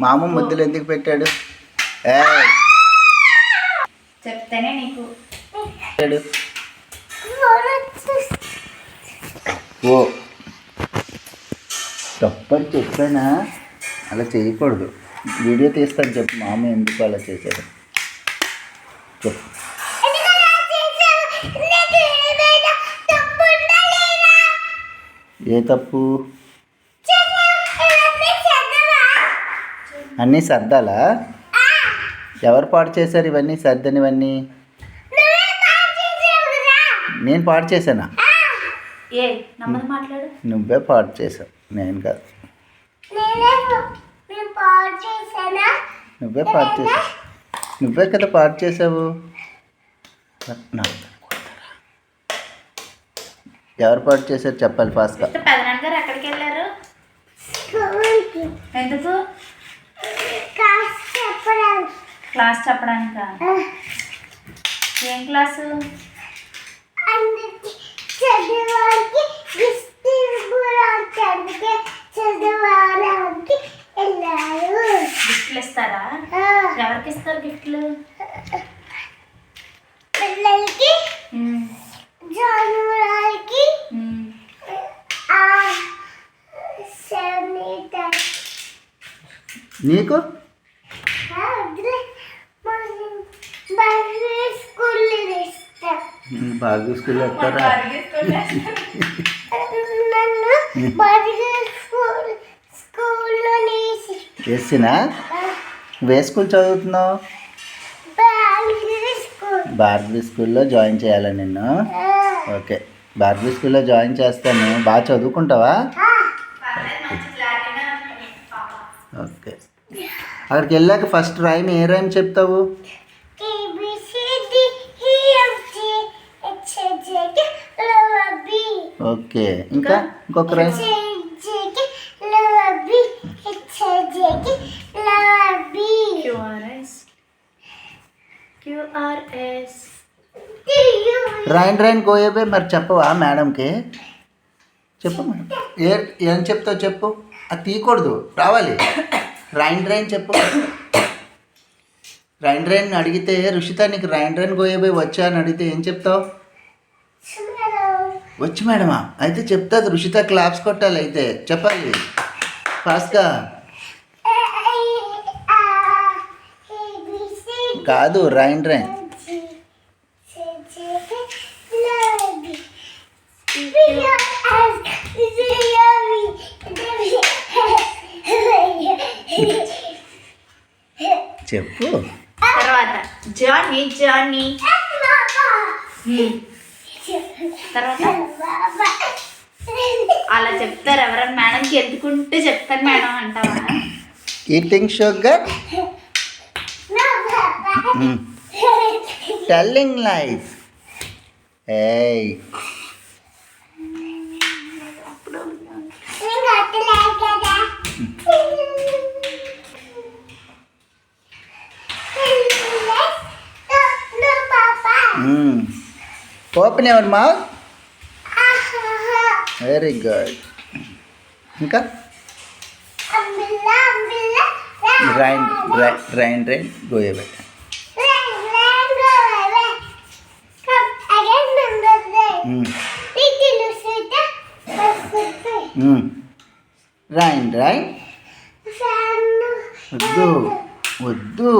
మామ ముద్దులు ఎందుకు పెట్టాడు? చెప్తేనే నీకు. ఓ. తప్పని చెప్పానా? అలా చేయకూడదు. వీడియో తీస్తాను చెప్పు. మామ ఎందుకు అలా చేశాడు? చెప్పు. ఏ తప్పు? అన్నీ సర్దాలా? ఎవరు పాడు చేశారు ఇవన్నీ సర్దనివన్నీ? నేను పాడు చేశానా? నువ్వే పాడు చేసావు నేను కాదు. నువ్వే పాడు చేసావు నువ్వే కదా పాడు చేసావు ఎవరు పాడు చేశారు చెప్పాలి ఫాస్ట్గా పెదనాన్న గారు ఎక్కడికి వెళ్ళారు? ఎందుకు? క్లాస్ చెప్పడానికా? ఏం క్లాసు? గిఫ్ట్లు ఇస్తారా? ఎవరికి ఇస్తారు గిఫ్ట్లు? పిల్లలకి నీకు? బర్గర్ స్కూల్ నేసి వేసినా వే స్కూల్ చదువుతున్నావు? Burger school. భారతీ స్కూల్లో జాయిన్ చేయాలా నిన్ను? ఓకే. భారతీ స్కూల్లో జాయిన్ చేస్తాను. బాగా చదువుకుంటావా? ఓకే. అక్కడికి వెళ్ళాక ఫస్ట్ రైమ్ ఏ రైమ్ చెప్తావు? ఓకే. ఇంకా ఇంకొక రైమ్ రైన్ రైన్ గోయబే మరి చెప్పవా మేడంకి చెప్పు మేడం ఏ ఏం చెప్తావు చెప్పు? అది తీయకూడదు. రావాలి. రైన్ రైన్ చెప్పు. రైన్ రైన్ అడిగితే రుషిత నీకు రైన్ రైన్ గోయబే వచ్చా అని అడిగితే ఏం చెప్తావు? వచ్చి మేడమా? అయితే చెప్తాది రుషిత క్లాప్స్ కొట్టాలి అయితే. చెప్పాలి. ఫాస్ట్గా కాదు రైన్ రైన్ చెప్పు. తర్వాత జానీ జానీ. తర్వాత అలా చెప్తారు ఎవరైనా మేడంకి ఎందుకుంటే చెప్తాను మేడం అంటావా? ఈటింగ్ షుగర్ టెల్లింగ్ లైఫ్ ఏయ్. Open ever mouth very good ఇంకా rain rain rain go away rain rain వద్దు వద్దు